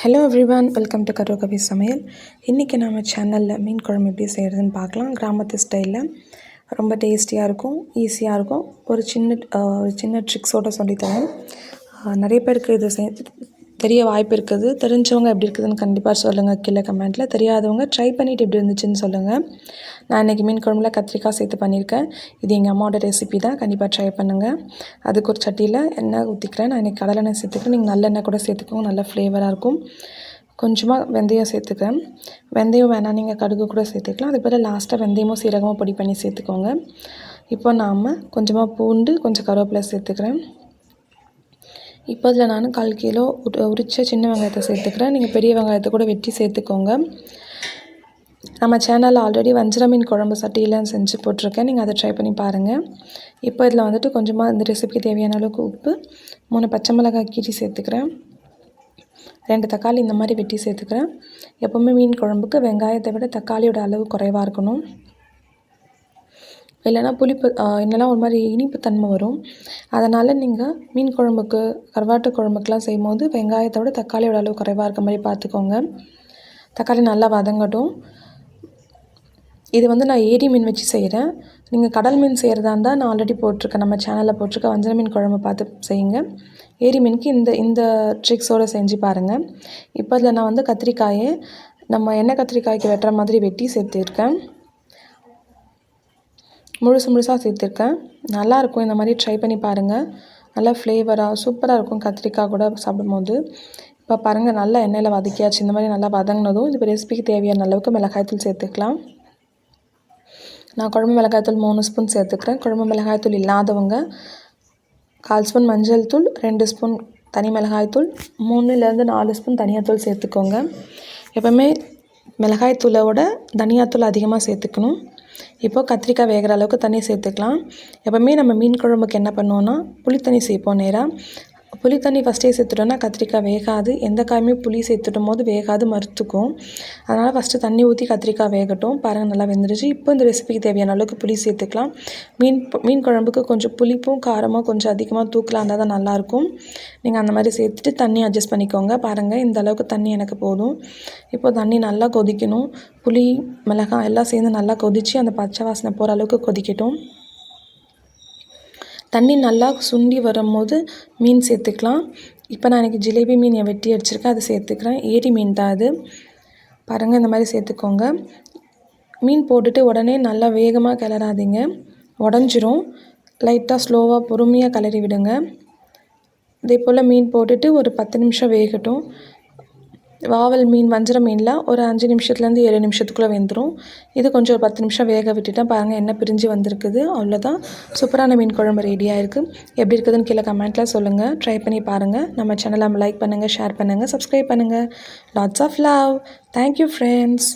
Hello everyone welcome to கரோ சமையல் இன்றைக்கி நம்ம சேனலில் மீன் குழம்பு எப்படி செய்கிறதுன்னு பார்க்கலாம். கிராமத்து ஸ்டைலில் ரொம்ப டேஸ்டியாக இருக்கும் ஈஸியாக இருக்கும். ஒரு சின்ன ஒரு சின்ன ட்ரிக்ஸோடு சொல்லித்தரேன். நிறைய பேருக்கு இது செய் தெரிய வாய்ப்பு இருக்குது. தெரிஞ்சவங்க எப்படி இருக்குதுன்னு கண்டிப்பாக சொல்லுங்கள் கீழே கமெண்ட்டில் தெரியாதவங்க ட்ரை பண்ணிவிட்டு எப்படி இருந்துச்சுன்னு சொல்லுங்கள் நான் இன்றைக்கி மீன் குழம்புல கத்திரிக்காய் சேர்த்து பண்ணியிருக்கேன். இது எங்கள் அம்மாவோட ரெசிபி தான். கண்டிப்பாக ட்ரை பண்ணுங்கள் அதுக்கு ஒரு சட்டியில் எண்ணெய் ஊற்றிக்கிறேன் நான் இன்றைக்கி கடலெண்ணெய் சேர்த்துக்கிறேன். நீங்கள் நல்லெண்ணெய் கூட சேர்த்துக்கோங்க. நல்ல ஃப்ளேவராக இருக்கும். கொஞ்சமாக வெந்தயம் சேர்த்துக்கிறேன். வெந்தயம் வேணாம். நீங்கள் கடுகு கூட சேர்த்துக்கலாம். அதுபோல் லாஸ்ட்டாக வெந்தயமும் சீரகமும் பொடி பண்ணி சேர்த்துக்கோங்க. இப்போ நாம் கொஞ்சமாக பூண்டு கொஞ்சம் கருவேப்பிலை சேர்த்துக்கிறேன். இப்போ இதில் நான் கால் கிலோ உரித்த உரிச்ச சின்ன வெங்காயத்தை சேர்த்துக்கிறேன். நீங்கள் பெரிய வெங்காயத்தை கூட வெட்டி சேர்த்துக்கோங்க. நம்ம சேனலில் ஆல்ரெடி வஞ்சிர மீன் குழம்பு சட்டியில் செஞ்சு போட்டிருக்கேன். நீங்கள் அதை ட்ரை பண்ணி பாருங்கள் இப்போ இதில் வந்துட்டு கொஞ்சமாக இந்த ரெசிபிக்கு தேவையான அளவுக்கு உப்பு மூணு பச்சை மிளகாய் கீரி சேர்த்துக்கிறேன். ரெண்டு தக்காளி இந்த மாதிரி வெட்டி சேர்த்துக்கிறேன். எப்போவுமே மீன் குழம்புக்கு வெங்காயத்தை விட தக்காளியோட அளவு குறைவாக இருக்கணும். இல்லைன்னா புளிப்பு ஆஹ் இல்லைன்னா ஒரு மாதிரி இனிப்பு தன்மை வரும். அதனால் நீங்கள் மீன் குழம்புக்கு கருவாட்டு குழம்புக்கெலாம் செய்யும்போது வெங்காயத்தோட தக்காளியோட அளவு குறைவாக இருக்க மாதிரி பார்த்துக்கோங்க. தக்காளி நல்லா வதங்கட்டும். இது வந்து நான் ஏரி மீன் வச்சு செய்கிறேன் நீங்கள் கடல் மீன் செய்கிறதா இருந்தால் நான் ஆல்ரெடி போட்டிருக்கேன். நம்ம சேனலில் போட்டிருக்கேன் வஞ்சர மீன் குழம்பு பார்த்து செய்யுங்க. ஏரி மீனுக்கு இந்த இந்த ட்ரிக்ஸோடு செஞ்சு பாருங்கள் இப்போ இதில் நான் வந்து கத்திரிக்காயை நம்ம எண்ணெய் கத்திரிக்காய்க்கு வெட்டுற மாதிரி வெட்டி சேர்த்துருக்கேன். முழுசு முழுசாக சேர்த்துருக்கேன். நல்லாயிருக்கும் இந்த மாதிரி ட்ரை பண்ணி பாருங்கள் நல்லா ஃப்ளேவராக சூப்பராக இருக்கும் கத்திரிக்காய் கூட சாப்பிடும்போது. இப்போ பாருங்கள் நல்லா எண்ணெயில் வதக்கியாச்சு. இந்த மாதிரி நல்லா வதங்கினதும் இப்போ ரெசிபிக்கு தேவையான அளவுக்கு மிளகாய்த்தூள் சேர்த்துக்கலாம். நான் குழம்பு மிளகாய்த்தூள் மூணு ஸ்பூன் சேர்த்துக்கிறேன். குழம்பு மிளகாய்த்தூள் இல்லாதவங்க கால் ஸ்பூன் மஞ்சள் தூள் ரெண்டு ஸ்பூன் தனி மிளகாய்த்தூள் மூணுலேருந்து நாலு ஸ்பூன் தனியாத்தூள் சேர்த்துக்கோங்க. எப்போவுமே மிளகாய்த்தூளோட தனியாத்தூள் அதிகமாக சேர்த்துக்கணும். இப்போது கத்திரிக்காய் வேகிற அளவுக்கு தண்ணி சேர்த்துக்கலாம். எப்போவுமே நம்ம மீன் குழம்புக்கு என்ன பண்ணுவோன்னா புளித்தண்ணி சேர்ப்போம் நேராக புளி தண்ணி ஃபஸ்ட்டே சேர்த்துட்டோன்னா கத்திரிக்காய் வேகாது. எந்த காயுமே புளி சேர்த்துட்டும் போது வேகாது மறுத்துக்கும் அதனால் ஃபஸ்ட்டு தண்ணி ஊற்றி கத்திரிக்காய் வேகட்டும். பாருங்கள் நல்லா வெந்துருச்சு. இப்போ இந்த ரெசிபிக்கு தேவையான அளவுக்கு புளி சேர்த்துக்கலாம். மீன் மீன் குழம்புக்கு கொஞ்சம் புளிப்பும் காரமாக கொஞ்சம் அதிகமாக தூக்கலாம். இருந்தால் தான் நல்லாயிருக்கும். நீங்கள் அந்த மாதிரி சேர்த்துட்டு தண்ணி அட்ஜஸ்ட் பண்ணிக்கோங்க. பாருங்கள் இந்த அளவுக்கு தண்ணி எனக்கு போதும். இப்போ தண்ணி நல்லா கொதிக்கணும். புளி மிளகாய் எல்லாம் சேர்ந்து நல்லா கொதித்து அந்த பச்சை வாசனை போகிற அளவுக்கு கொதிக்கட்டும். தண்ணி நல்லா சுண்டி வரும்போது மீன் சேர்த்துக்கலாம். இப்போ நான் எனக்கு ஜிலேபி மீன் வெட்டி அடிச்சிருக்கேன். அதை சேர்த்துக்கிறேன். ஏரி மீன் தான் அது. பாருங்கள் இந்த மாதிரி சேர்த்துக்கோங்க. மீன் போட்டுட்டு உடனே நல்லா வேகமாக கிளறாதீங்க. உடஞ்சிரும். லைட்டாக ஸ்லோவாக பொறுமையாக கிளறி விடுங்க இதே போல் மீன் போட்டுட்டு ஒரு பத்து நிமிஷம் வேகட்டும். வாவல் மீன் வஞ்சிர மீனில் ஒரு அஞ்சு நிமிஷத்துலேருந்து ஏழு நிமிஷத்துக்குள்ளே வெந்துடும் இது கொஞ்சம் ஒரு பத்து நிமிஷம் வேக விட்டுட்டேன். பாருங்கள் என்ன பிரிஞ்சு வந்திருக்குது. அவ்வளோதான் சூப்பரான மீன் குழம்பு ரெடியாக இருக்குது எப்படி இருக்குதுன்னு கீழே கமெண்ட்டில் சொல்லுங்கள் ட்ரை பண்ணி பாருங்கள் நம்ம சேனலை லைக் பண்ணுங்கள் ஷேர் பண்ணுங்கள் சப்ஸ்கிரைப் பண்ணுங்கள் lots of love thank you friends